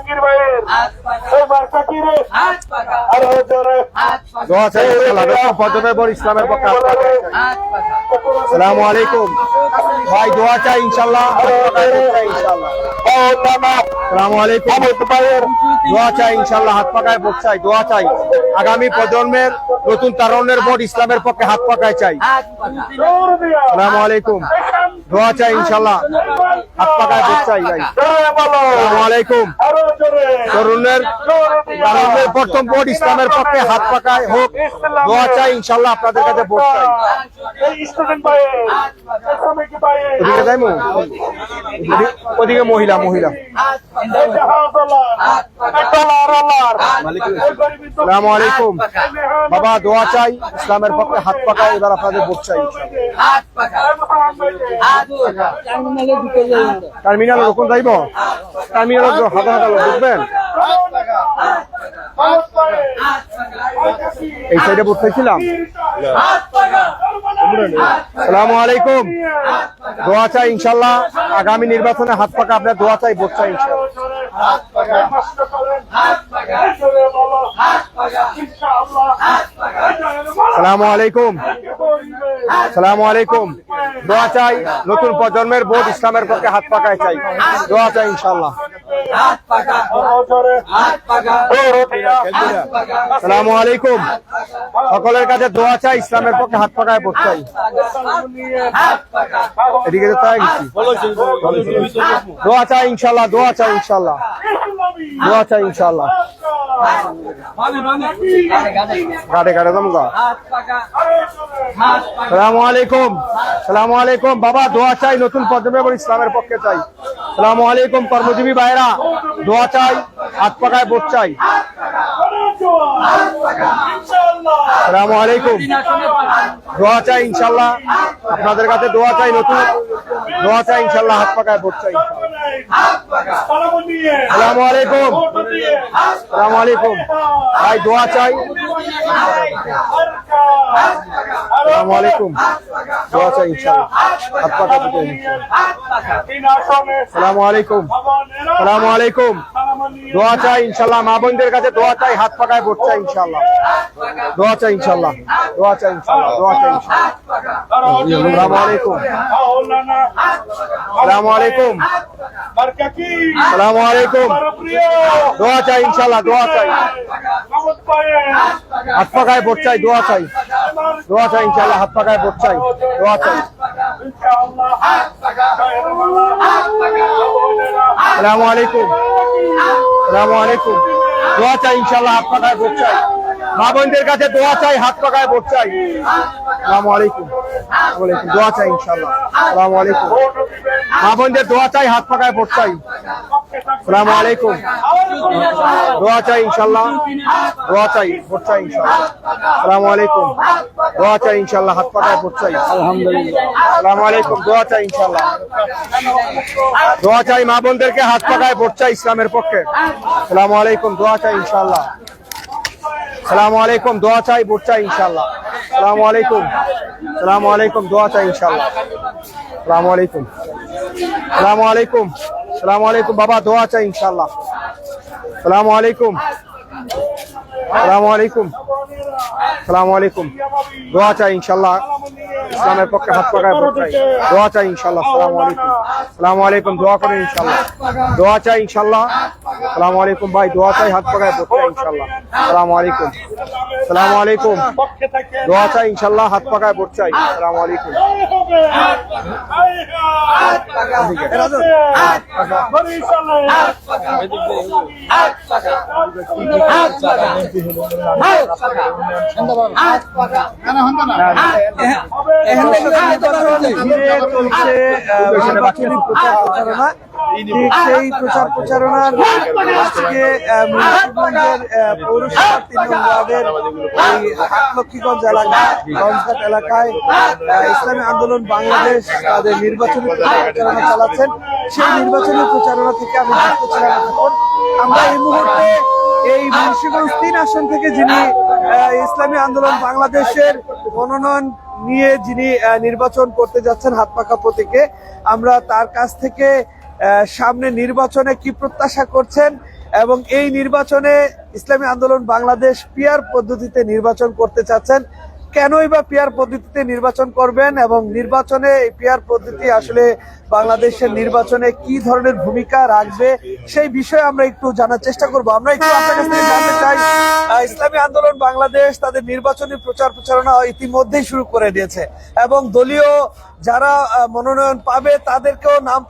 জাহাঙ্গীর ভাইয়ের। এই মার্কা কি রে। আরও জোরে দোয়া চাই ইনশাআল্লাহ ডক্টর পদ্মবেবর ইসলামের পক্ষে হাত পাকায় চাই। আসসালামু আলাইকুম। ভাই দোয়া চাই ইনশাআল্লাহ। হাত পাকায় ভোট চাই ইনশাআল্লাহ ও নানা আসসালামু আলাইকুম। ভাইয়ের। দোয়া চাই ইনশাআল্লাহ হাত পাকায় ভোট চাই দোয়া চাই। আগামী প্রজন্মের নতুন তারুণ্যের ভোট ইসলামের পক্ষে হাত পাকায় চাই। আসসালামু আলাইকুম। দোয়া চাই ইনশাআল্লাহ। হাত পাকায় ভোট চাই ভাই। আসসালামু আলাইকুম। তরুণের প্রথম ভোট ইসলামের পক্ষে হাত পাকায় হোক দোয়া চাই ইনশাআল্লাহ আপনাদের কাছে ভোট চাই। ওদিকে মহিলা মহিলা। আসসালামু আলাইকুম বাবা দোয়া চাই ইসলামের পক্ষে হাত পাকায় এবার আপনাদের ভোট চাই। টার্মিনাল রকম যাইব? টার্মিনাল হাজার হাজার ভাইয়ের, এই সাইডে সালামু আলাইকুম। দোয়া চাই ইনশাল্লাহ আগামী নির্বাচনে হাত পাকা আপনার দোয়া চাই ভোট চাই সালামু আলাইকুম। সালামু আলাইকুম। দোয়া চাই নতুন প্রজন্মের ভোট ইসলামের পক্ষে হাত পাকায় চাই। দোয়া চাই ইনশাল্লাহ। সালামু আলাইকুম সকলের কাছে দোয়া চাই ইসলামের পক্ষে হাত পাকায় ভোট চাই এদিকে তো তাই গেছি দোয়া চাই ইনশাল্লাহ দোয়া চাই ইনশাল্লাহ দোয়া চাই ইনশাল্লাহ দাম গা সালামু আলাইকুম সালামু আলাইকুম বাবা দোয়া চাই নতুন পদ্মবেবর ইসলামের পক্ষে চাই। সালামু আলাইকুম কর্মজীবী ভাইরা দোয়া চাই, হাত পাকায় ভোট চাই। সালামু আলাইকুম। দোয়া চাই ইনশাল্লাহ। আপনাদের কাছে দোয়া চাই, নতুন দোয়া চাই, ইনশাল্লাহ হাত পাকায় ভোট চাই। সালামু আলাইকুম। সালামু আলাইকুম। ভাই, দোয়া চাই। আলাইকুম। দোয়া চাই ইনশাল্লাহ আলাইকুম। আলাইকুম। দোয়া ইনশাল্লাহ কাছে চাই। হাত ভোট চাই ইনশাল্লাহ দোয়া চাই ইনশাল্লাহ দোয়া চাই ইনশাল্লাহ চাই ইনশাল্লাহ আলাইকুম। আলাইকুম। আলাইকুম। দোয়া চাই ইনশাল্লাহ দোয়া চাই। হাত পাকায় ভোট চাই। দোয়া চাই। দোয়া চাই ইনশাল্লাহ হাত পাকায় ভোট চাই, দোয়া চাই। সালামু আলাইকুম সালামু আলাইকুম। দোয়া চাই ইনশাল্লাহ হাত পাকায় ভোট চাই। মা বোনদের কাছে দোয়া চাই, হাত পাকায় ভোট চাই। সালামু আলাইকুম। দোয়া চাই ইনশাল্লাহ সালামু আলাইকুম। মা বোনদের দোয়া চাই, হাত পাকায় ভোট চাই। সালামু আলাইকুম। দোয়া চাই ইনশাল্লাহ দোয়া চাই, ভোট চাই ইনশাল্লাহ সালামু আলাইকুম। দোয়া চাই ইনশাল্লাহ হাত পাকায় ভোট চাই। আলহামদুলিল্লাহ সালামু আলাইকুম। দোয়া চাই ইনশাল্লাহ দোয়া চাই মা বোনদেরকে হাত পাকায় ভোট চাই ইসলামের পক্ষে। সালামু আলাইকুম। দোয়া চাই ইনশাল্লাহ সালামু আলাইকুম দোয়া চাই ভোট চাই ইনশাল্লাহ সালামু আলাইকুম সালামু আলাইকুম দোয়া চাই ইনশাল্লাহ সালামু আলাইকুম সালামু আলাইকুম সালামু আলাইকুম বাবা দোয়া চাই ইনশাল্লাহ সালামু আলাইকুম সালামু আলাইকুম সালামু আলাইকুম দোয়া চাই ইনশাল্লাহ ইসলামের পক্ষে হাত পাকায় দোয়া চাই ইনশাল্লাহ সালামু আলাইকুম সালামু আলাইকুম দোয়া করেন ইনশাল্লাহ দোয়া চাই ইনশাল্লাহ সালামু আলাইকুম ভাই দোয়া চাই হাত পাকায় চাই ইনশাল্লাহ সালামু আলাইকুম। সালামু আলাইকুম। দোয়া চাই ইনশাল্লাহ হাত পাকায় ভোট চাই। সালামু আলাইকুম। চলছে সেই প্রচার প্রচারণার আজকে মুন্সিগঞ্জের আহ, পৌরসভা তিন ওয়ার্ডের এই হাটলক্ষ্মীগঞ্জ এলাকা গঞ্জঘাট এলাকায় ইসলামী আন্দোলন বাংলাদেশ তাদের নির্বাচনী প্রচারণা চালাচ্ছেন। সেই নির্বাচনী প্রচারণা থেকে আমি যুক্ত এতক্ষণ আমরা এই মুহূর্তে এই মুন্সিগঞ্জ তিন আসন থেকে যিনি ইসলামী আন্দোলন বাংলাদেশের মনোনয়ন নিয়ে যিনি নির্বাচন করতে যাচ্ছেন হাত পাকা প্রতীকে আমরা তার কাছ থেকে সামনে নির্বাচনে কি প্রত্যাশা করছেন? এবং এই নির্বাচনে ইসলামী আন্দোলন বাংলাদেশ পিয়ার পদ্ধতিতে নির্বাচন করতে চাচ্ছেন। কেনই বা পিয়ার পদ্ধতিতে নির্বাচন করবেন এবং নির্বাচনে এই পিয়ার পদ্ধতি আসলে বাংলাদেশের নির্বাচনে কি ধরনের ভূমিকা রাখবে, সেই বিষয়ে আমরা একটু জানার চেষ্টা করব। আমরা একটু জানতে চাই ইসলামী আন্দোলন বাংলাদেশ তাদের নির্বাচনী প্রচার প্রচারণা ইতিমধ্যেই শুরু করে দিয়েছে এবং দলীয় যারা মনোনয়ন পাবে তাদেরকেও নাম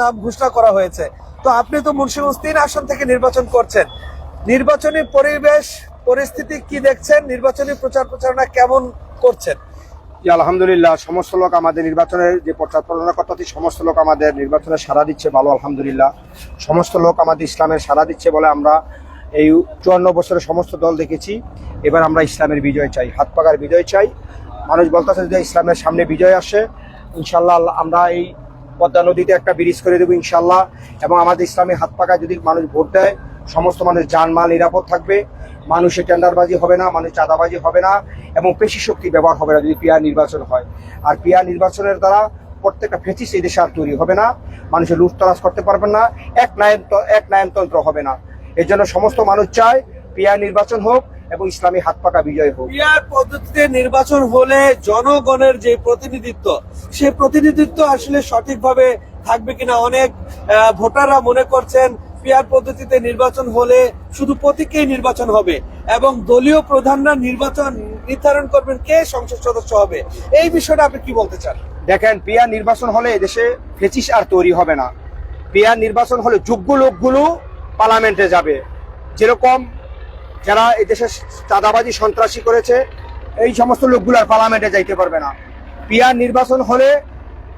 নাম ঘোষণা করা হয়েছে। তো আপনি তো মুন্সিগঞ্জ তিন আসন থেকে নির্বাচন করছেন। নির্বাচনী পরিবেশ পরিস্থিতি কি দেখছেন? নির্বাচনী প্রচার প্রচারণা কেমন করছেন? আলহামদুলিল্লাহ, সমস্ত লোক আমাদের নির্বাচনের যে প্রচার প্রচারণা করতে সমস্ত লোক আমাদের নির্বাচনে সাড়া দিচ্ছে ভালো, আলহামদুলিল্লাহ। সমস্ত লোক আমাদের ইসলামের সাড়া দিচ্ছে বলে আমরা এই চুয়ান্ন বছরের সমস্ত দল দেখেছি। এবার আমরা ইসলামের বিজয় চাই, হাত পাকার বিজয় চাই। মানুষ বলতেছে যে ইসলামের সামনে বিজয় আসে। ইনশাল্লাহ আমরা এই পদ্মা নদীতে একটা ব্রিজ করে দেবো ইনশাল্লাহ এবং আমাদের ইসলামী হাত পাকা যদি মানুষ ভোট দেয়, সমস্ত মানুষ জানমাল নিরাপদ থাকবে। মানুষের টেন্ডারবাজি হবে না মানুষ চাঁদাবাজি হবে না এবং পেশি শক্তি ব্যবহার হবে না যদি পিয়ার নির্বাচন হয়। আর পিয়ার নির্বাচনের দ্বারা প্রত্যেকটা ফেসিস এই দেশে আর তৈরি হবে না, মানুষের লুটতরাজ করতে পারবেন না, এক নায়ন এক নায়নতন্ত্র হবে না। এর জন্য সমস্ত মানুষ চায় পিয়ার নির্বাচন হোক এবং ইসলামী হাত পাকা বিজয় হোক। পিয়ার পদ্ধতিতে নির্বাচন হলে জনগণের যে প্রতিনিধিত্ব সেই প্রতিনিধিত্ব আসলে সঠিকভাবে থাকবে কিনা অনেক ভোটাররা মনে করছেন পিয়ার পদ্ধতিতে নির্বাচন হলে শুধু প্রতীকেই নির্বাচন হবে এবং দলীয় প্রধানরা নির্বাচন নির্ধারণ করবেন কে সংসদ সদস্য হবে। এই বিষয়টা আপনি কি বলতে চান? দেখেন পিয়ার নির্বাচন হলে এদেশে ফেচিস আর তৈরি হবে না। পিয়ার নির্বাচন হলে যোগ্য লোকগুলো পার্লামেন্টে যাবে। যেরকম যারা এদেশে চাঁদাবাজি সন্ত্রাসী করেছে, এই সমস্ত লোকগুলো আর পার্লামেন্টে যাইতে পারবে না। পিয়ার নির্বাচন হলে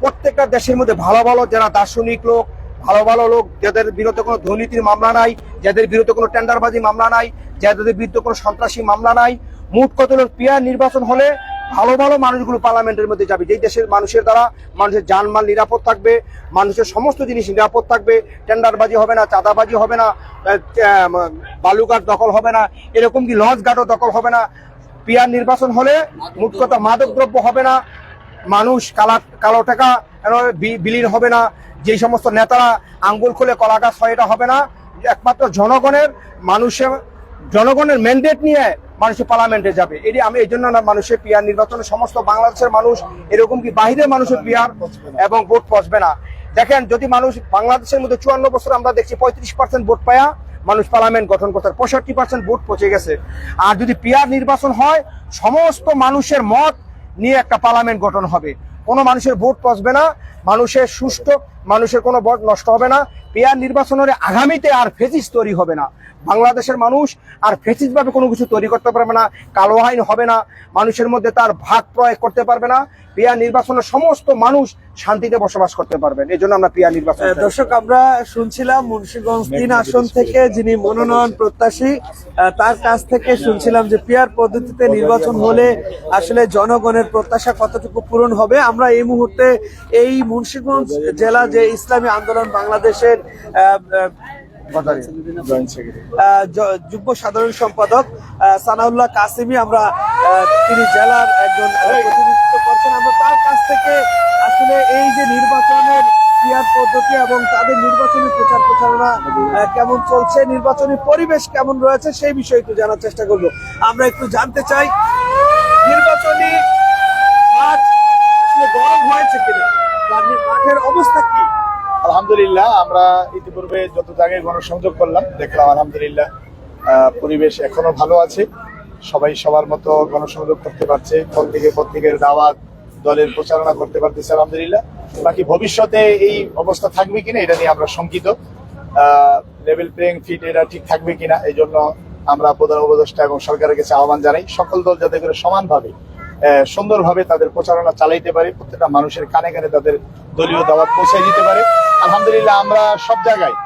প্রত্যেকটা দেশের মধ্যে ভালো ভালো যারা দার্শনিক লোক ভালো ভালো লোক, যাদের বিরুদ্ধে কোনো দুর্নীতির মামলা নাই, যাদের বিরুদ্ধে কোনো টেন্ডারবাজি মামলা নাই, যাদের বিরুদ্ধে কোনো সন্ত্রাসী মামলা নাই, মোট কত লোক পিয়ার নির্বাচন হলে ভালো ভালো মানুষগুলো পার্লামেন্টের মধ্যে যাবে। যেই দেশের মানুষের দ্বারা মানুষের জানমাল নিরাপদ থাকবে, মানুষের সমস্ত জিনিস নিরাপদ থাকবে, টেন্ডারবাজি হবে না, চাঁদাবাজি হবে না বালুঘাট দখল হবে না, এরকম কি লঞ্চ ঘাটও দখল হবে না? পিয়ার নির্বাচন হলে মোট কথা মাদক দ্রব্য হবে না? মানুষ কালা, কালো টাকা বিলীন হবে না। যে সমস্ত নেতারা আঙ্গুল খুলে কলা গাছ হয়, এটা হবে না। একমাত্র জনগণের মানুষের জনগণের ম্যান্ডেট নিয়ে মানুষের পার্লামেন্টে যাবে। এটি আমি এই জন্য না, মানুষের পিয়ার নির্বাচনে সমস্ত বাংলাদেশের মানুষ এরকম কি বাহিরের মানুষের পিয়ার এবং ভোট পচবে না। দেখেন, যদি মানুষ বাংলাদেশের মধ্যে চুয়ান্ন বছর আমরা দেখছি পঁয়ত্রিশ পার্সেন্ট ভোট পায়া, মানুষ পার্লামেন্ট গঠন করতে পঁয়ষট্টি পার্সেন্ট ভোট পচে গেছে। আর যদি পিয়ার নির্বাচন হয়, সমস্ত মানুষের মত নিয়ে একটা পার্লামেন্ট গঠন হবে। কোনো মানুষের ভোট পচবে না, মানুষের সুষ্ঠু, মানুষের কোনো ভোট নষ্ট হবে না, পেয়ার নির্বাচনের আগামীতে আর ফেসিস তৈরি হবে না। বাংলাদেশের মানুষ আর ফেসিস ভাবে কোনো কিছু তৈরি করতে পারবে না, কালো আইন হবে না, মানুষের মধ্যে তার ভাগ প্রয়োগ করতে পারবে না, পেয়ার নির্বাচনের সমস্ত মানুষ শান্তিতে বসবাস করতে পারবেন। এই জন্য আমরা পেয়ার নির্বাচন দর্শক আমরা শুনছিলাম মুন্সিগঞ্জ তিন আসন থেকে যিনি মনোনয়ন প্রত্যাশী তার কাছ থেকে শুনছিলাম যে পিয়ার পদ্ধতিতে নির্বাচন হলে আসলে জনগণের প্রত্যাশা কতটুকু পূরণ হবে। আমরা এই মুহূর্তে এই মুন্সিগঞ্জ জেলা যে ইসলামী আন্দোলন বাংলাদেশের যুগ্ম সাধারণ সম্পাদক সানাউল্লাহ কাসিমি আমরা তিনি জেলার একজন প্রতিনিধিত্ব করছেন। আমরা তার কাছ থেকে আসলে এই যে নির্বাচনের ক্রিয়ার পদ্ধতি এবং তাদের নির্বাচনী প্রচার প্রচারণা কেমন চলছে, নির্বাচনী পরিবেশ কেমন রয়েছে সেই বিষয়ে একটু জানার চেষ্টা করব। আমরা একটু জানতে চাই, নির্বাচনী গরম হয়েছে মাঠের অবস্থা কি? আলহামদুলিল্লাহ, আমরা ইতিপূর্বে যত জায়গায় গণসংযোগ করলাম, দেখলাম আলহামদুলিল্লাহ পরিবেশ এখনও ভালো আছে। সবাই সবার মতো গণসংযোগ করতে পারছে। প্রত্যেকে প্রত্যেকের দাওয়াত দলের প্রচারণা করতে পারতেছে, আলহামদুলিল্লাহ। বাকি ভবিষ্যতে এই অবস্থা থাকবে কিনা, এটা নিয়ে আমরা শঙ্কিত। লেভেল প্লেইং ফিট এটা ঠিক থাকবে কিনা এই জন্য আমরা প্রধান উপদেষ্টা এবং সরকারের কাছে আহ্বান জানাই, সকল দল যাতে করে সমানভাবে সুন্দরভাবে তাদের প্রচারণা চালাইতে পারে, প্রত্যেকটা মানুষের কানে কানে তাদের দলীয় দাওয়াত পৌঁছে দিতে পারে। আলহামদুলিল্লাহ আমরা সব জায়গায়,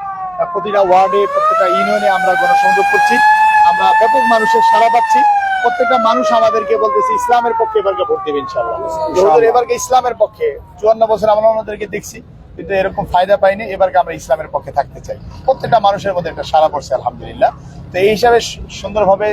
প্রতিটা ওয়ার্ডে প্রত্যেকটা ইউনিয়নে আমরা গণসংযোগ করছি। আমরা ব্যাপক মানুষের সাড়া পাচ্ছি। প্রত্যেকটা মানুষ আমাদেরকে বলতেছে ইসলামের পক্ষে এবারকে ভোট দেবে ইনশাল্লাহ এবারকে ইসলামের পক্ষে চুয়ান্ন বছর আমরা ওনাদেরকে দেখছি কিন্তু এরকম ফায়দা পাইনি এবারকে আমরা ইসলামের পক্ষে থাকতে চাই। প্রত্যেকটা মানুষের মধ্যে একটা সারা পড়ছে আলহামদুলিল্লাহ। তো এই হিসাবে সুন্দরভাবে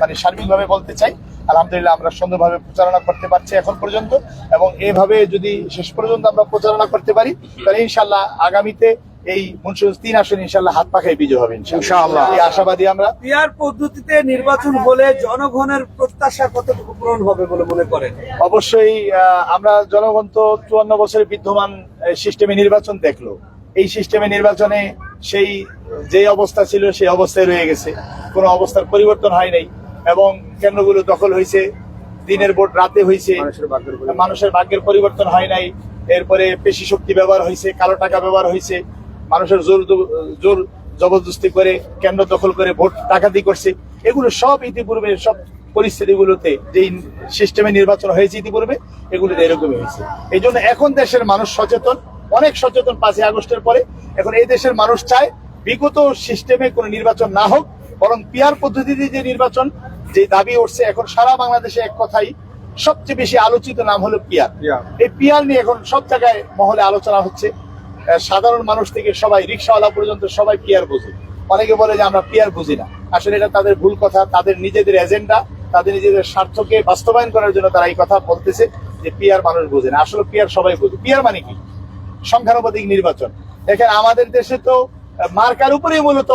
মানে সার্বিকভাবে বলতে চাই আলহামদুলিল্লাহ আমরা সুন্দরভাবে প্রচারণা করতে পারছি এখন পর্যন্ত। এবং এভাবে যদি শেষ পর্যন্ত আমরা প্রচারণা করতে পারি তাহলে ইনশাল্লাহ আগামীতে এই মুন্সিগঞ্জ তিন আসন ইনশাল্লাহ হাত পাখায় বিজয় হবে ইনশাআল্লাহ। এই আশাবাদী আমরা। পিয়ার পদ্ধতিতে নির্বাচন হলে জনগণের প্রত্যাশা কতটুকু পূরণ হবে বলে মনে করেন? অবশ্যই আমরা জনগণ তো চুয়ান্ন বছরের বিদ্যমান সিস্টেমে নির্বাচন দেখল। এই সিস্টেমে নির্বাচনে সেই যে অবস্থা ছিল সেই অবস্থায় রয়ে গেছে। কোনো অবস্থার পরিবর্তন হয় নাই। এবং কেন্দ্রগুলো দখল হয়েছে দিনের ভোট রাতে হয়েছে। মানুষের ভাগ্যের পরিবর্তন হয় নাই। এরপরে পেশি শক্তি ব্যবহার হয়েছে কালো টাকা ব্যবহার হয়েছে। মানুষের জোর জোর জবরদস্তি করে কেন্দ্র দখল করে ভোট ডাকাতি করছে। এগুলো সব ইতিপূর্বে সব পরিস্থিতিগুলোতে যেই সিস্টেমে নির্বাচন হয়েছে ইতিপূর্বে এগুলোতে এরকমই হয়েছে। এই জন্য এখন দেশের মানুষ সচেতন অনেক সচেতন পাঁচই আগস্টের পরে। এখন এই দেশের মানুষ চায় বিগত সিস্টেমে কোনো নির্বাচন না হোক বরং পিয়ার পদ্ধতিতে যে নির্বাচন যে দাবি উঠছে এখন সারা বাংলাদেশে এক কথাই সবচেয়ে বেশি আলোচিত নাম হলো পিয়ার। এই পিয়ার নিয়ে এখন সব জায়গায় মহলে আলোচনা হচ্ছে। সাধারণ মানুষ থেকে সবাই, রিক্সাওয়ালা পর্যন্ত সবাই পিয়ার বোঝে। অনেকে বলে যে আমরা পিয়ার বুঝি না। আসলে এটা তাদের ভুল কথা, তাদের নিজেদের এজেন্ডা তাদের নিজেদের স্বার্থকে বাস্তবায়ন করার জন্য তারা এই কথা বলতেছে যে পিয়ার মানুষ বোঝে না। আসলে পিয়ার সবাই বোঝে। পিয়ার মানে কি? সংখ্যানুপাতিক নির্বাচন। দেখেন, আমাদের দেশে তো মার্কার উপরেই মূলত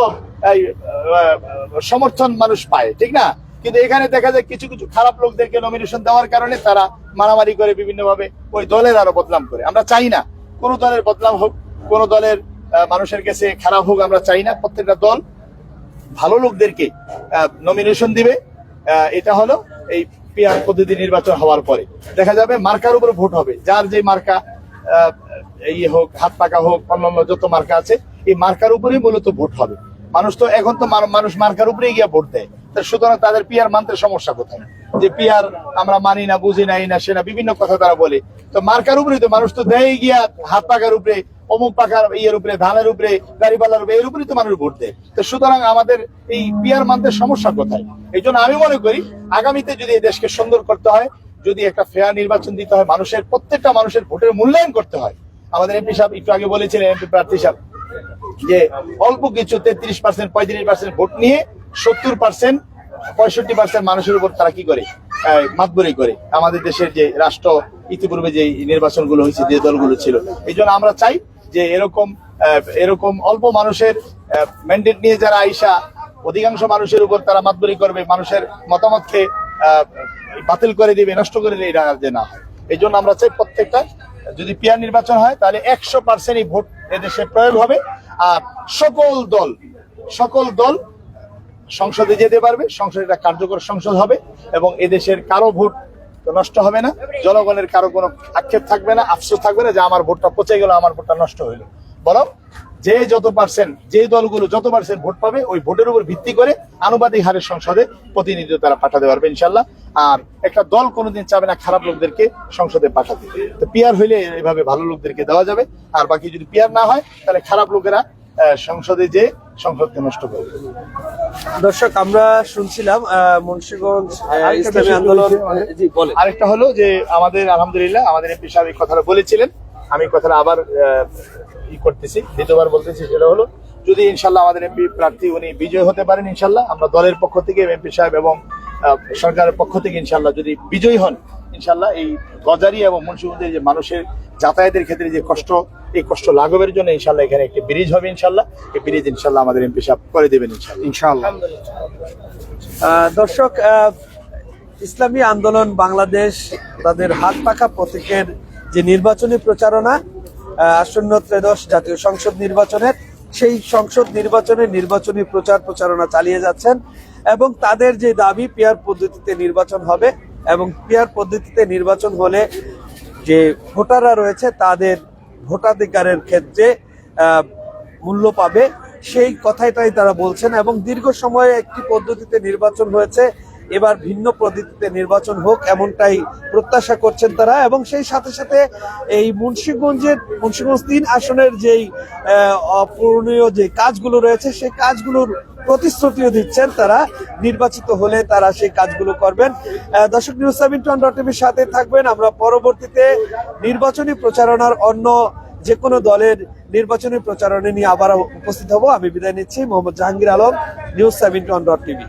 সমর্থন মানুষ পায়, ঠিক না? কিন্তু এখানে দেখা যায় কিছু কিছু খারাপ লোকদেরকে নমিনেশন দেওয়ার কারণে তারা মারামারি করে বিভিন্ন ভাবে ওই দলের আরও বদনাম করে। আমরা চাই না কোন দলের বদনাম হোক কোন দলের মানুষের কাছে খারাপ হোক আমরা চাই না, প্রত্যেকটা দল ভালো লোকদেরকে নমিনেশন দিবে। এটা হলো এই পিয়ার পদ্ধতি নির্বাচন হওয়ার পরে। দেখা যাবে মার্কার উপরে ভোট হবে। যার যে মার্কা এই হোক, হাত পাকা হোক, অন্যান্য যত মার্কা আছে, এই মার্কার উপরেই মূলত ভোট হবে। মানুষ তো এখন তো মানুষ মার্কার উপরেই গিয়ে ভোট দেয়। সুতরাং তাদের পিয়ার মানতে সমস্যা কোথায়? যে পিয়ার আমরা মানি না, বুঝি না, এই না, সে না, বিভিন্ন কথা তারা বলে। তো মার্কার উপরেই তো মানুষ তো দেয় গিয়া হাত পাকার উপরে অমুক পাকার ইয়ের উপরে, ধানের উপরে, গাড়িপালার উপরে, এর উপরেই তো মানুষ ভোট দেয়। তো সুতরাং আমাদের এই পিয়ার মানতে সমস্যা কোথায়? এই জন্য আমি মনে করি, আগামীতে যদি এই দেশকে সুন্দর করতে হয়, যদি একটা ফেয়ার নির্বাচন দিতে হয়, মানুষের, প্রত্যেকটা মানুষের ভোটের মূল্যায়ন করতে হয়, আমাদের এমপি সাহেব একটু আগে বলেছিলেন এমপি প্রার্থী সাহেব, যে অল্প কিছু তেত্রিশ পার্সেন্ট পঁয়ত্রিশ পার্সেন্ট ভোট নিয়ে সত্তর পার্সেন্ট পঁয়ষট্টি পার্সেন্ট মানুষের উপর তারা কি করে? মাতবরি করে। আমাদের দেশের যে রাষ্ট্র, ইতিপূর্বে যে নির্বাচনগুলো হয়েছে, যে দলগুলো ছিল, এই আমরা চাই যে এরকম এরকম অল্প মানুষের ম্যান্ডেট নিয়ে যারা আইসা, অধিকাংশ মানুষের উপর তারা মাতবরি করবে, মানুষের মতামতকে বাতিল করে দিবে, নষ্ট করে দিবে, এটা যে না হয়। এই জন্য আমরা চাই প্রত্যেকটা, যদি পিয়ার নির্বাচন হয়, তাহলে একশো পার্সেন্ট এই ভোট এদেশে প্রয়োগ হবে। আর সকল দল সকল দল সংসদে যেতে পারবে, সংসদে একটা কার্যকর সংসদ হবে, এবং এদেশের কারও ভোট নষ্ট হবে না। জনগণের কারও কোনো আক্ষেপ থাকবে না, আফসোস থাকবে না যে আমার ভোটটা পচে গেল, আমার ভোটটা নষ্ট হইল। বরং যে যত পার্সেন্ট, যে দলগুলো যত পার্সেন্ট ভোট পাবে, ওই ভোটের উপর ভিত্তি করে আনুপাতিক হারে সংসদে প্রতিনিধিত্ব তারা পাঠাতে পারবে ইনশাল্লাহ আর একটা দল কোনোদিন চাবে না খারাপ লোকদেরকে সংসদে পাঠাতে। তো পিয়ার হইলে এইভাবে ভালো লোকদেরকে দেওয়া যাবে। আর বাকি যদি পিয়ার না হয়, তাহলে খারাপ লোকেরা সংসদে যে সংসদকে নষ্ট করবে। দর্শক আমরা শুনছিলাম আহ, মুন্সিগঞ্জ আরেকটা ইসলামী আন্দোলন বলেন। আরেকটা হলো যে আমাদের আলহামদুলিল্লাহ আমাদের এমপি সাহেব এই কথাটা বলেছিলেন। আমি কথাটা আবার আহ, ই করতেছি দ্বিতীয়বার বলতেছি সেটা হলো যদি ইনশাল্লাহ আমাদের এমপি প্রার্থী উনি বিজয় হতে পারেন ইনশাল্লাহ আমরা দলের পক্ষ থেকে এমপি সাহেব এবং আহ, সরকারের পক্ষ থেকে ইনশাল্লাহ যদি বিজয়ী হন ইনশাল্লাহ এই গজারি এবং মুন্সিগঞ্জের যে মানুষের যাতায়াতের ক্ষেত্রে যে কষ্ট এই কষ্ট লাঘবের জন্য ইনশাল্লাহ এখানে একটি ব্রিজ হবে ইনশাল্লাহ। এই ব্রিজ ইনশাল্লাহ আমাদের এমপি সাহেব করে দেবেন ইনশাল্লাহ। দর্শক আহ, ইসলামী আন্দোলন বাংলাদেশ তাদের হাত পাখা প্রতীকের যে নির্বাচনী প্রচারণা আসন্ন ত্রেদশ জাতীয় সংসদ নির্বাচনের সেই সংসদ নির্বাচনে নির্বাচনী প্রচার প্রচারণা চালিয়ে যাচ্ছেন এবং তাদের যে দাবি পেয়ার পদ্ধতিতে নির্বাচন হবে এবং পিয়ার পদ্ধতিতে নির্বাচন হলে যে ভোটাররা রয়েছে তাদের ভোটাধিকারের ক্ষেত্রে মূল্য পাবে। সেই কথাটাই তারা বলছেন এবং দীর্ঘ সময়ে একটি পদ্ধতিতে নির্বাচন হয়েছে। এবার ভিন্ন পদ্ধতিতে নির্বাচন হোক এমনটাই প্রত্যাশা করছেন তারা এবং সেই সাথে সাথে এই মুন্সিগঞ্জের, মুন্সিগঞ্জ তিন আসনের যেই অপূরণীয় যে কাজগুলো রয়েছে, সেই কাজগুলোর প্রতিশ্রুতিও দিচ্ছেন তারা। নির্বাচিত হলে তারা সেই কাজগুলো করবেন। দর্শক নিউজ সেভেন্টি ডট টিভির সাথে থাকবেন। আমরা পরবর্তীতে নির্বাচনী প্রচারণার অন্য যে কোনো দলের নির্বাচনী প্রচারণা নিয়ে আবার উপস্থিত হব। আমি বিদায় নিচ্ছি, Mohammad Jahangir Alam, news seven seventy dot TV.